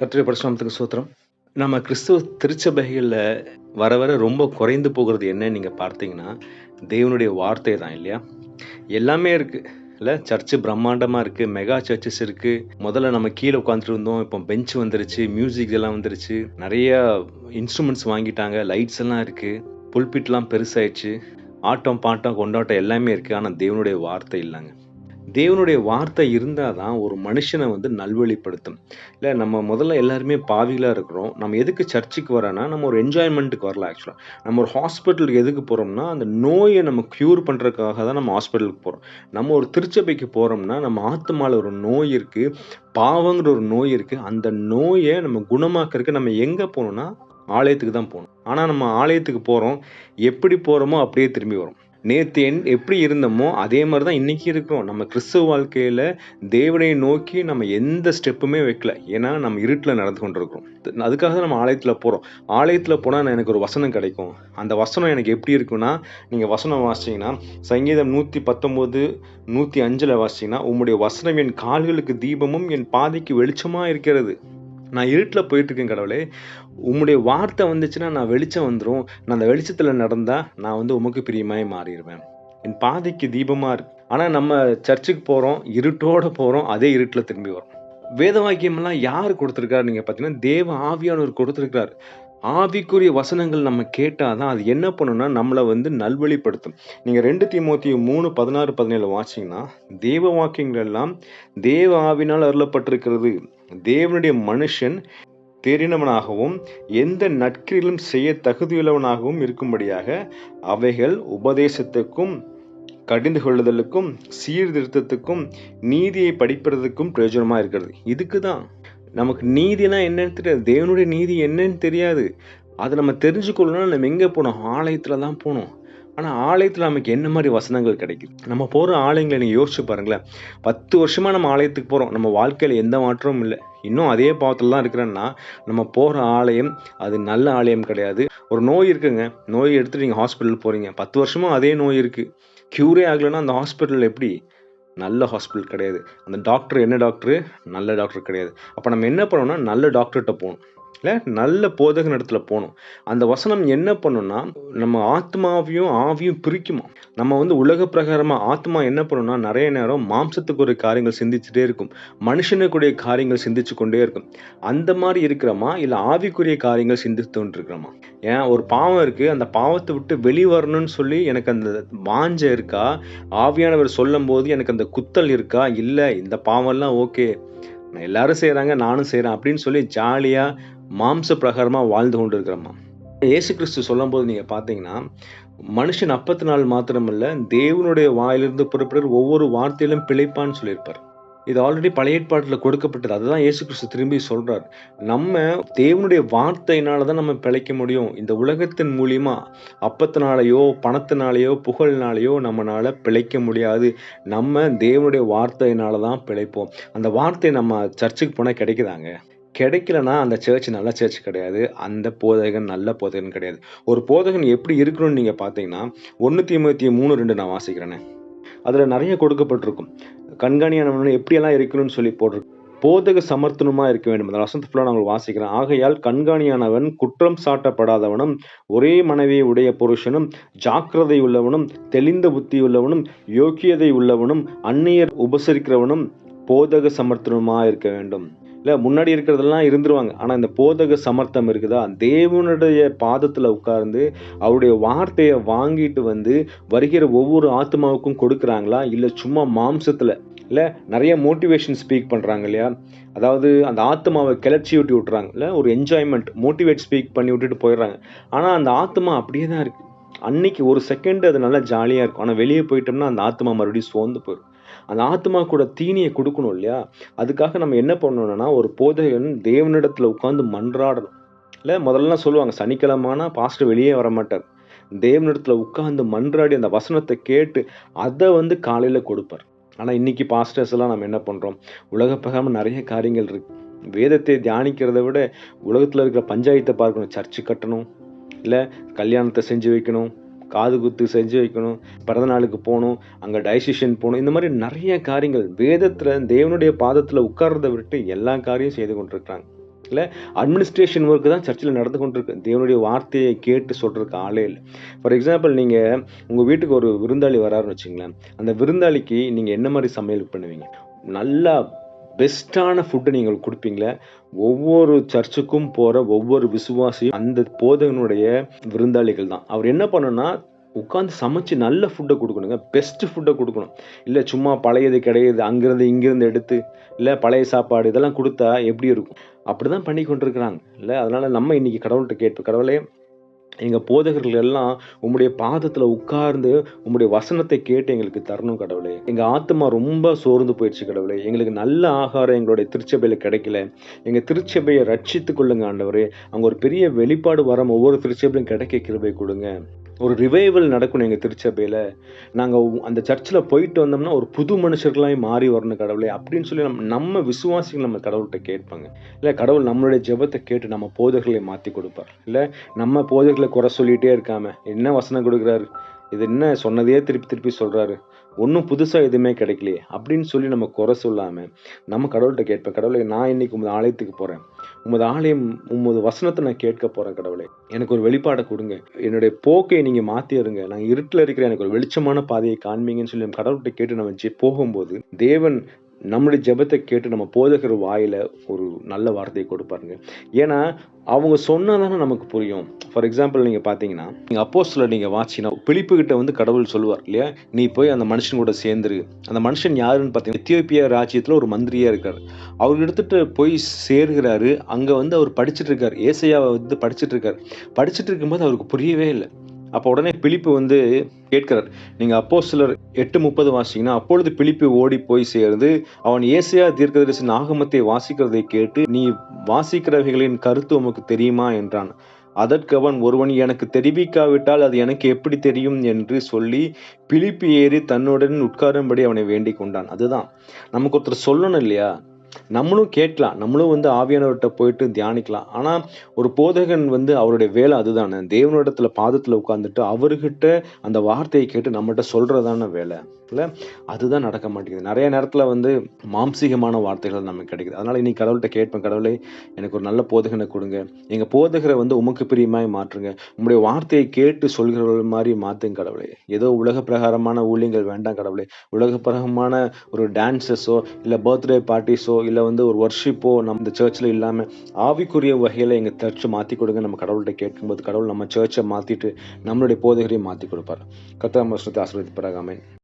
கர்த்தருடைய பரிசுநாமத்துக்கு சூத்திரம். நம்ம கிறிஸ்துவ திருச்சபைகளில் வர வர ரொம்ப குறைந்து போகிறது என்னன்னு நீங்கள் பார்த்தீங்கன்னா தேவனுடைய வார்த்தை தான் இல்லையா? எல்லாமே இருக்குது இல்லை சர்ச்சு பிரம்மாண்டமாக இருக்குது மெகா சர்ச்சஸ் இருக்குது முதல்ல நம்ம கீழே உட்காந்துட்டு இருந்தோம் இப்போ பெஞ்ச் வந்துருச்சு மியூசிக் எல்லாம் வந்துருச்சு. நிறையா இன்ஸ்ட்ருமெண்ட்ஸ் வாங்கிட்டாங்க லைட்ஸ் எல்லாம் இருக்குது புல்பிட்லாம் பெருசாயிடுச்சு. ஆட்டம் பாட்டம் கொண்டாட்டம் எல்லாமே இருக்குது ஆனால் தேவனுடைய வார்த்தை இல்லைங்க. தேவனுடைய வார்த்தை இருந்தால் தான் ஒரு மனுஷனை வந்து நல்வழிப்படுத்தும். இல்லை நம்ம முதல்ல எல்லாருமே பாவிகளாக இருக்கிறோம். நம்ம எதுக்கு சர்ச்சுக்கு வரோன்னா நம்ம ஒரு என்ஜாய்மெண்ட்டுக்கு வரல ஆக்சுவலாக நம்ம ஒரு ஹாஸ்பிட்டலுக்கு எதுக்கு போகிறோம்னா அந்த நோயை நம்ம க்யூர் பண்ணுறதுக்காக தான் நம்ம ஹாஸ்பிட்டலுக்கு போகிறோம் நம்ம ஒரு திருச்சபைக்கு போகிறோம்னா நம்ம ஆத்மாவில் ஒரு நோய் இருக்குது பாவங்கிற ஒரு நோய் இருக்குது அந்த நோயை நம்ம குணமாக்கறதுக்கு நம்ம எங்கே போகணும்னா ஆலயத்துக்கு தான் போகணும். ஆனால் நம்ம ஆலயத்துக்கு போகிறோம் எப்படி போகிறோமோ அப்படியே திரும்பி வரோம். நேற்று என் எப்படி இருந்தோமோ அதே மாதிரி தான் இன்றைக்கி இருக்கிறோம். நம்ம கிறிஸ்துவ வாழ்க்கையில் தேவனை நோக்கி நம்ம எந்த ஸ்டெப்புமே வைக்கல. ஏன்னா நம்ம இருட்டில் நடந்து கொண்டுருக்கிறோம். அதுக்காக தான் நம்ம ஆலயத்தில் போகிறோம் ஆலயத்தில் போனால் எனக்கு ஒரு வசனம் கிடைக்கும். அந்த வசனம் எனக்கு எப்படி இருக்குன்னா நீங்கள் வசனம் வாசிச்சிங்கன்னா சங்கீதம் நூற்றி பத்தொம்போது நூற்றி அஞ்சில் வாசிச்சிங்கன்னா உங்களுடைய வசனம் என் கால்களுக்கு தீபமும் என் பாதைக்கு வெளிச்சமாக இருக்கிறது. நான் இருட்டில் போயிட்டுருக்கேன் கடவுளே. உம்முடைய வார்த்தை வந்துச்சுன்னா நான் வெளிச்சம் வந்துடும் நான் அந்த வெளிச்சத்தில் நடந்தால் நான் வந்து உமக்கு பிரியமாய் மாறிடுவேன். என் பாதைக்கு தீபமாக இருக்கு. ஆனால் நம்ம சர்ச்சுக்கு போகிறோம் இருட்டோடு போகிறோம் அதே இருட்டில் திரும்பி வரோம். வேத வாக்கியமெல்லாம் யார் கொடுத்துருக்காரு நீங்கள் பார்த்தீங்கன்னா தேவ ஆவியானவர் கொடுத்துருக்காரு ஆவிக்குரிய வசனங்கள் நம்ம கேட்டால் தான் அது என்ன பண்ணுன்னா நம்மளை வந்து நல்வழிப்படுத்தும். நீங்கள் ரெண்டு தீமோத்தி மூணு பதினாறு பதினேழு வாட்சிங்கன்னா தேவ வாக்கியங்கள் எல்லாம் தேவ ஆவினால் அருளப்பட்டிருக்கிறது. தேவனுடைய மனுஷன் தெரிந்தவனாகவும் எந்த நற்கிரிலும் செய்ய தகுதியுள்ளவனாகவும் இருக்கும்படியாக அவைகள் உபதேசத்துக்கும் கடிந்து கொள்ளுதலுக்கும் சீர்திருத்தத்துக்கும் நீதியை படிப்பதற்கும் பிரயோஜனமாக இருக்கிறது. இதுக்கு தான் நமக்கு நீதினா என்னன்னு தெரியாது தேவனுடைய நீதி என்னன்னு தெரியாது. அதை நம்ம தெரிஞ்சுக்கொள்ளணும்னா நம்ம எங்கே போனோம் ஆலயத்தில் தான் போகணும். ஆனால் ஆலயத்தில் நமக்கு என்ன மாதிரி வசனங்கள் கிடைக்குது? நம்ம போகிற ஆலயங்களை நீங்கள் யோசிச்சு பாருங்களேன். பத்து வருஷமாக நம்ம ஆலயத்துக்கு போகிறோம் நம்ம வாழ்க்கையில் எந்த மாற்றமும் இல்லை. இன்னும் அதே பாவத்தில் தான் இருக்கிறேன்னா நம்ம போகிற ஆலயம் அது நல்ல ஆலயம் கிடையாது. ஒரு நோய் இருக்குங்க. நோய் எடுத்துகிட்டு நீங்கள் ஹாஸ்பிட்டல் போகிறீங்க பத்து வருஷமாக அதே நோய் இருக்குது க்யூரே ஆகலைன்னா அந்த ஹாஸ்பிட்டல் எப்படி? நல்ல ஹாஸ்பிட்டல் கிடையாது. அந்த டாக்டர் என்ன டாக்டரு நல்ல டாக்டர் கிடையாது. அப்போ நம்ம என்ன பண்ணோம்னா நல்ல டாக்டர்கிட்ட போகணும். இல்லை நல்ல போதக இடத்துல போகணும். அந்த வசனம் என்ன பண்ணுன்னா நம்ம ஆத்மாவையும் ஆவியும் பிரிக்குமா? நம்ம வந்து உலக பிரகாரமாக ஆத்மா என்ன பண்ணுன்னா நிறைய நேரம் மாம்சத்துக்குரிய காரியங்கள் சிந்திச்சுட்டே இருக்கும். மனுஷனுக்குரிய காரியங்கள் சிந்திச்சு கொண்டே இருக்கும். அந்த மாதிரி இருக்கிறோமா? இல்லை ஆவிக்குரிய காரியங்கள் சிந்தித்து இருக்கிறோமா ஏன் ஒரு பாவம் இருக்குது அந்த பாவத்தை விட்டு வெளிவரணும்னு சொல்லி எனக்கு அந்த வாஞ்ச இருக்கா? ஆவியானவர் சொல்லும் போது எனக்கு அந்த குத்தல் இருக்கா? இல்லை இந்த பாவம்லாம் ஓகே. நான் எல்லாரும் செய்கிறாங்க நானும் செய்கிறேன் அப்படின்னு சொல்லி ஜாலியாக மாம்ச பிரகாரமாக வாழ்ந்து கொண்டு இருக்கிறோமா ஏசு கிறிஸ்து சொல்லும் போது நீங்கள் பார்த்தீங்கன்னா மனுஷன் அப்பத்து நாள் மாத்திரமல்ல தேவனுடைய வாயிலிருந்து புறப்படுற ஒவ்வொரு வார்த்தையிலும் பிழைப்பான்னு சொல்லியிருப்பார். இது ஆல்ரெடி பழைய ஏற்பாட்டில் கொடுக்கப்பட்டது. அதுதான் இயேசு கிறிஸ்து திரும்பி சொல்கிறார் நம்ம தேவனுடைய வார்த்தையினால தான் நம்ம பிழைக்க முடியும். இந்த உலகத்தின் மூலியமா அப்பத்தினாலேயோ பணத்தினாலேயோ புகழ்னாலேயோ நம்மளால் பிழைக்க முடியாது. நம்ம தேவனுடைய வார்த்தையினால தான் பிழைப்போம். அந்த வார்த்தை நம்ம சர்ச்சுக்கு போனால் கிடைக்குதாங்க? கிடைக்கலனா அந்த சர்ச் நல்ல சர்ச் கிடையாது. அந்த போதகன் நல்ல போதகன் கிடையாது. ஒரு போதகன் எப்படி இருக்கணும்னு நீங்கள் பார்த்தீங்கன்னா ஒன்று தீமத்தி மூணு ரெண்டு நான் வாசிக்கிறேனே. அதில் நிறைய கொடுக்கப்பட்டிருக்கும். கண்காணியானவன் எப்படியெல்லாம் இருக்கணும்னு சொல்லி போட்டிருக்கு போதக சமர்த்தனமாக இருக்க வேண்டும். அந்த வசந்த ஃபுல்லாக நாங்கள் வாசிக்கிறோம் ஆகையால் கண்காணியானவன் குற்றம் சாட்டப்படாதவனும் ஒரே மனைவியை உடைய புருஷனும் ஜாக்கிரதை உள்ளவனும் தெளிந்த புத்தி உள்ளவனும் யோக்கியதை உள்ளவனும் அந்நியர் உபசரிக்கிறவனும் போதக சமர்த்தனமாக இருக்க வேண்டும். இல்லை முன்னாடி இருக்கிறதெல்லாம் இருந்துருவாங்க. ஆனால் இந்த போதக சமர்த்தம் இருக்குதா? தேவனுடைய பாதத்தில் உட்கார்ந்து அவருடைய வார்த்தையை வாங்கிட்டு வந்து வருகிற ஒவ்வொரு ஆத்மாவுக்கும் கொடுக்குறாங்களா? இல்லை சும்மா மாம்சத்தில்? இல்லை நிறைய மோட்டிவேஷன் ஸ்பீக் பண்ணுறாங்க இல்லையா? அதாவது அந்த ஆத்மாவை கிளர்ச்சி விட்டு விட்றாங்க இல்லை ஒரு என்ஜாய்மெண்ட் மோட்டிவேட் ஸ்பீக் பண்ணி விட்டுட்டு போயிடுறாங்க. ஆனால் அந்த ஆத்மா அப்படியே தான் இருக்குது அன்னைக்கு ஒரு செகண்ட் அது நல்லா ஜாலியாக இருக்கும். ஆனால் வெளியே போயிட்டோம்னா அந்த ஆத்மா மறுபடியும் சோர்ந்து போயிடும். அந்த ஆத்மா கூட தீனியை கொடுக்கணும் இல்லையா? அதுக்காக நம்ம என்ன பண்ணணும்னா ஒரு போதகன் தேவனிடத்தில் உட்காந்து மன்றாடணும். இல்லை முதல்லலாம் சொல்லுவாங்க சனிக்கிழமானா பாஸ்டர் வெளியே வர மாட்டார் தேவனிடத்தில் உட்காந்து மன்றாடி அந்த வசனத்தை கேட்டு அதை வந்து காலையில் கொடுப்பார். ஆனால் இன்னைக்கு பாஸ்டர்ஸ் எல்லாம் நம்ம என்ன பண்ணுறோம் உலக பிரகாரம் நிறைய காரியங்கள் இருக்கு. வேதத்தை தியானிக்கிறத விட உலகத்தில் இருக்கிற பஞ்சாயத்தை பார்க்கணும். சர்ச்சு கட்டணும். இல்லை கல்யாணத்தை செஞ்சு வைக்கணும். காது குத்து செஞ்சு வைக்கணும் பிறந்த நாளுக்கு போகணும் அங்கே டைசிஷன் போகணும் இந்த மாதிரி நிறைய காரியங்கள் வேதத்தில் தேவனுடைய பாதத்தில் உட்கார்றதை விட்டு எல்லா காரியம் செய்து கொண்டிருக்கிறாங்க. இல்லை அட்மினிஸ்ட்ரேஷன் ஒர்க்கு தான் சர்ச்சில் நடந்து கொண்டிருக்கு. தேவனுடைய வார்த்தையை கேட்டு சொல்கிறதுக்கு ஆளே இல்லை. ஃபார் எக்ஸாம்பிள் நீங்கள் உங்கள் வீட்டுக்கு ஒரு விருந்தாளி வராருன்னு வச்சுங்களேன். அந்த விருந்தாளிக்கு நீங்கள் என்ன மாதிரி சமையல் பண்ணுவீங்க? நல்லா பெஸ்ட்டான ஃபுட்டை நீங்கள் கொடுப்பீங்களே ஒவ்வொரு சர்ச்சுக்கும் போகிற ஒவ்வொரு விசுவாசியும் அந்த போதகனுடைய விருந்தாளிகள் தான். அவர் என்ன பண்ணணும்னா உட்காந்து சமைச்சு நல்ல ஃபுட்டை கொடுக்கணுங்க. பெஸ்ட் ஃபுட்டை கொடுக்கணும். இல்லை சும்மா பழையது கிடையாது அங்கேருந்து இங்கேருந்து எடுத்து இல்லை பழைய சாப்பாடு இதெல்லாம் கொடுத்தா எப்படி இருக்கும்? அப்படி தான் பண்ணி கொண்டிருக்கிறாங்க. இல்லை அதனால் நம்ம இன்னைக்கு கடவுள்கிட்ட கேட்போம். கடவுளே எங்கள் போதகர்கள் எல்லாம் உம்முடைய பாதத்தில் உட்கார்ந்து உம்முடைய வசனத்தை கேட்டு எங்களுக்கு தரணும் கடவுளே. எங்கள் ஆத்மா ரொம்ப சோர்ந்து போயிடுச்சு கடவுளே. எங்களுக்கு நல்ல ஆகாரம் எங்களுடைய திருச்சபையில் கிடைக்கல. எங்கள் திருச்சபையை ரட்சித்து கொள்ளுங்க ஆண்டவரே. அங்கே ஒரு பெரிய வெளிப்பாடு வரம் ஒவ்வொரு திருச்சபையும் கிடைக்க கிருபை கொடுங்க. ஒரு ரிவைவல் நடக்கணும் எங்கள் திருச்சபையில். நாங்கள் அந்த சர்ச்சில் போயிட்டு வந்தோம்னா ஒரு புது மனுஷர்களாய் மாறி வரணும் கடவுளே அப்படின்னு சொல்லி நம்ம நம்ம விசுவாசிகள் நம்ம கடவுள்கிட்ட கேட்பாங்க. இல்லை கடவுள் நம்மளுடைய ஜெபத்தை கேட்டு நம்ம போதர்களை மாற்றி கொடுப்பார். இல்லை நம்ம போதர்களை குறை சொல்லிகிட்டே இருக்காம என்ன வசனம் கொடுக்குறாரு? இது என்ன சொன்னதையே திருப்பி திருப்பி சொல்கிறாரு ஒன்றும் புதுசாக எதுவுமே கிடைக்கலையே. அப்படின்னு சொல்லி நம்ம குறை சொல்லாமல் நம்ம கடவுள்கிட்ட கேட்பேன் கடவுளை நான் இன்னைக்கு உமது ஆலயத்துக்கு போகிறேன் உமது ஆலயம் உமது வசனத்தை நான் கேட்க போகிறேன் கடவுளை. எனக்கு ஒரு வெளிப்பாடை கொடுங்க. என்னுடைய போக்கை நீங்கள் மாற்றிடுங்க நான் இருட்டில் இருக்கிற எனக்கு ஒரு வெளிச்சமான பாதையை காண்பீங்கன்னு சொல்லி நம்ம கடவுள்கிட்ட கேட்டு நம்ம ஜெ- போகும்போது தேவன் நம்முடைய ஜெபத்தை கேட்டு நம்ம போதகர் வாயில் ஒரு நல்ல வார்த்தையை கொடுப்பாருங்க ஏன்னா அவங்க சொன்னாதானே நமக்கு புரியும். ஃபார் எக்ஸாம்பிள் நீங்கள் பார்த்தீங்கன்னா நீங்கள் அப்போஸில் நீங்கள் வாட்சினா பிழிப்புக்கிட்ட வந்து கடவுள் சொல்லுவார் இல்லையா? நீ போய் அந்த மனுஷன் கூட சேர்ந்துரு. அந்த மனுஷன் யாருன்னு பார்த்தீங்கன்னா எத்தியோப்பியா ராஜ்யத்தில் ஒரு மந்திரியாக இருக்கார். அவர் எடுத்துகிட்டு போய் சேர்கிறாரு. அங்கே வந்து அவர் படிச்சுட்டு இருக்கார். ஏசையாவை வந்து படிச்சுட்டு இருக்கார். படிச்சுட்டு இருக்கும்போது அவருக்கு புரியவே இல்லை. அப்போ உடனே பிலிப்பு வந்து கேட்கிறார் நீங்க அப்போ சிலர் எட்டு முப்பது வாசிங்கன்னா அப்பொழுது பிலிப்பு ஓடி போய் சேர்ந்து அவன் ஏசையா தீர்க்கதரிசன் ஆகமத்தை வாசிக்கிறதை கேட்டு நீ வாசிக்கிறவைகளின் கருத்து உமக்கு தெரியுமா? என்றான். அதற்கு அவன் ஒருவன் எனக்கு தெரிவிக்காவிட்டால் அது எனக்கு எப்படி தெரியும்? என்று சொல்லி பிலிப்பு ஏறி தன்னுடன் உட்காரும்படி அவனை வேண்டிக் கொண்டான். அதுதான். நமக்கு ஒருத்தர் சொல்லணும் இல்லையா? நம்மளும் கேட்கலாம். நம்மளும் வந்து ஆவியானவர்கிட்ட போயிட்டு தியானிக்கலாம். ஆனால் ஒரு போதகன் வந்து அவருடைய வேலை அதுதானே. தேவனிடத்துல பாதத்தில் உட்காந்துட்டு அவர்கிட்ட அந்த வார்த்தையை கேட்டு நம்மகிட்ட சொல்கிறதான வேலை. இல்லை அதுதான் நடக்க மாட்டேங்குது. நிறைய நேரத்தில் வந்து மாம்சீகமான வார்த்தைகள் நமக்கு கிடைக்குது. அதனால் இன்னைக்கு கடவுள்கிட்ட கேட்பேன் கடவுளே எனக்கு ஒரு நல்ல போதகனை கொடுங்க. எங்கள் போதகரை வந்து உமக்கு பிரியமாய் மாற்றுங்க. உங்களுடைய வார்த்தையை கேட்டு சொல்கிறவர்கள் மாதிரி மாற்றுங்க கடவுளே. ஏதோ உலக பிரகாரமான ஊழியங்கள் வேண்டாம் கடவுளே. உலக பிரகாரமான ஒரு டான்ஸஸோ இல்லை பர்த்டே பார்ட்டிஸோ இல்லை வந்து ஒரு ஒர்ஷிப்போ நம்ம இந்த சர்ச்சில் இல்லாம ஆவிக்குரிய வகையில எங்க சர்ச்சை மாத்தி கொடுங்க. நம்ம கடவுள்கிட்ட கேட்கும்போது கடவுள் நம்ம சர்ச்சை மாத்திட்டு நம்மளுடைய போதகரையும் மாத்தி கொடுப்பார். கத்தா மசனத்தை ஆசிரியப்பாராக அமேன்